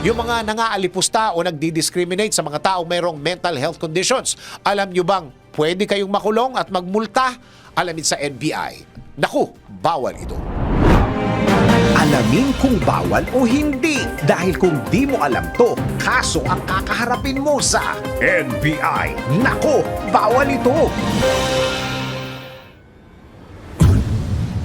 Yung mga nangaalipusta o nagdi-discriminate sa mga taong mayroong mental health conditions, alam nyo bang pwede kayong makulong at magmulta? Alamin sa NBI. Naku, bawal ito. Alamin kung bawal o hindi. Dahil kung di mo alam to, kaso ang kakaharapin mo sa NBI. Nako, bawal ito.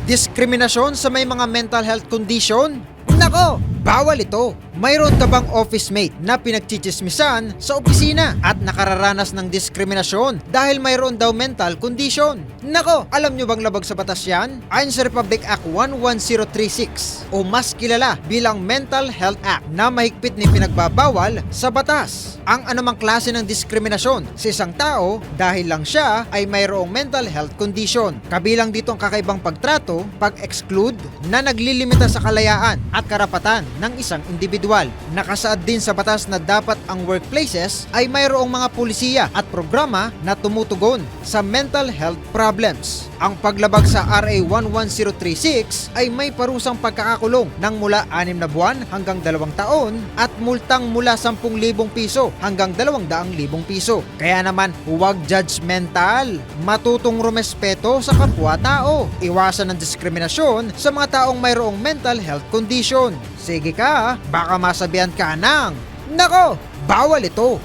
Diskriminasyon sa may mga mental health condition? Nako, bawal ito. Mayroon ka bang office mate na pinagchichismisan sa opisina at nakararanas ng diskriminasyon dahil mayroon daw mental condition? Nako, alam nyo bang labag sa batas yan? Ayon sa Republic Act 11036 o mas kilala bilang Mental Health Act na mahigpit ni pinagbabawal sa batas. Ang anumang klase ng diskriminasyon sa isang tao dahil lang siya ay mayroong mental health condition. Kabilang dito ang kakaibang pagtrato, pag-exclude na naglilimita sa kalayaan at karapatan ng isang individual. Nakasaad din sa batas na dapat ang workplaces ay mayroong mga pulisiya at programa na tumutugon sa mental health problems. Ang paglabag sa RA 11036 ay may parusang pagkakakulong ng mula 6 na buwan hanggang 2 taon at multang mula 10,000 piso hanggang 200,000 piso. Kaya naman, huwag judgmental. Matutong rumespeto sa kapwa-tao. Iwasan ng diskriminasyon sa mga taong mayroong mental health condition. Sige ka, baka masabihan ka ng, Nako, bawal ito.